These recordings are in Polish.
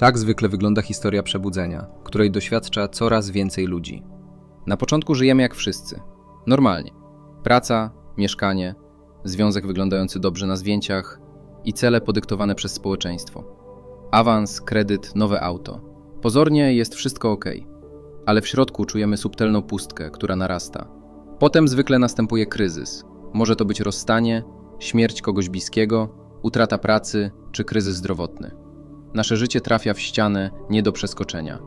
Tak zwykle wygląda historia przebudzenia, której doświadcza coraz więcej ludzi. Na początku żyjemy jak wszyscy. Normalnie. Praca, mieszkanie, związek wyglądający dobrze na zdjęciach i cele podyktowane przez społeczeństwo. Awans, kredyt, nowe auto. Pozornie jest wszystko ok, ale w środku czujemy subtelną pustkę, która narasta. Potem zwykle następuje kryzys. Może to być rozstanie, śmierć kogoś bliskiego, utrata pracy czy kryzys zdrowotny. Nasze życie trafia w ścianę nie do przeskoczenia.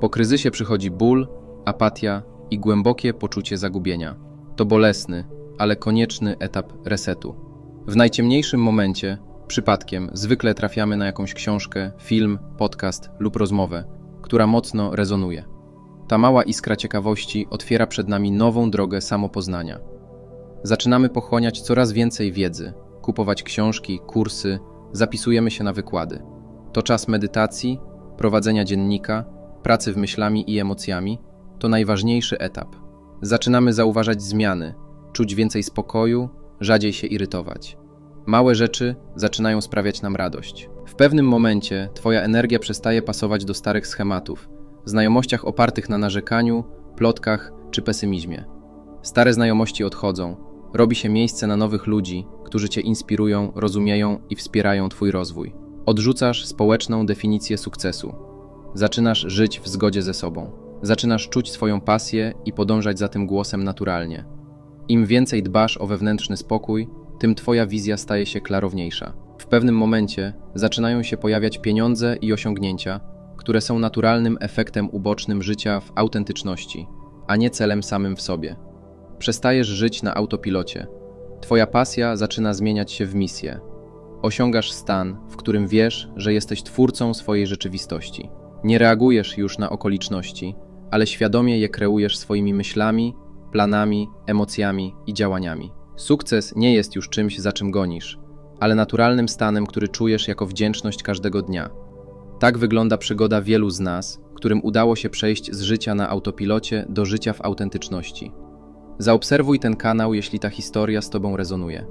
Po kryzysie przychodzi ból, apatia i głębokie poczucie zagubienia. To bolesny, ale konieczny etap resetu. W najciemniejszym momencie, przypadkiem, zwykle trafiamy na jakąś książkę, film, podcast lub rozmowę, która mocno rezonuje. Ta mała iskra ciekawości otwiera przed nami nową drogę samopoznania. Zaczynamy pochłaniać coraz więcej wiedzy, kupować książki, kursy, zapisujemy się na wykłady. To czas medytacji, prowadzenia dziennika, pracy w myślami i emocjami to najważniejszy etap. Zaczynamy zauważać zmiany, czuć więcej spokoju, rzadziej się irytować. Małe rzeczy zaczynają sprawiać nam radość. W pewnym momencie Twoja energia przestaje pasować do starych schematów, znajomościach opartych na narzekaniu, plotkach czy pesymizmie. Stare znajomości odchodzą, robi się miejsce na nowych ludzi, którzy Cię inspirują, rozumieją i wspierają Twój rozwój. Odrzucasz społeczną definicję sukcesu. Zaczynasz żyć w zgodzie ze sobą. Zaczynasz czuć swoją pasję i podążać za tym głosem naturalnie. Im więcej dbasz o wewnętrzny spokój, tym Twoja wizja staje się klarowniejsza. W pewnym momencie zaczynają się pojawiać pieniądze i osiągnięcia, które są naturalnym efektem ubocznym życia w autentyczności, a nie celem samym w sobie. Przestajesz żyć na autopilocie. Twoja pasja zaczyna zmieniać się w misję. Osiągasz stan, w którym wiesz, że jesteś twórcą swojej rzeczywistości. Nie reagujesz już na okoliczności, ale świadomie je kreujesz swoimi myślami, planami, emocjami i działaniami. Sukces nie jest już czymś, za czym gonisz, ale naturalnym stanem, który czujesz jako wdzięczność każdego dnia. Tak wygląda przygoda wielu z nas, którym udało się przejść z życia na autopilocie do życia w autentyczności. Zaobserwuj ten kanał, jeśli ta historia z Tobą rezonuje.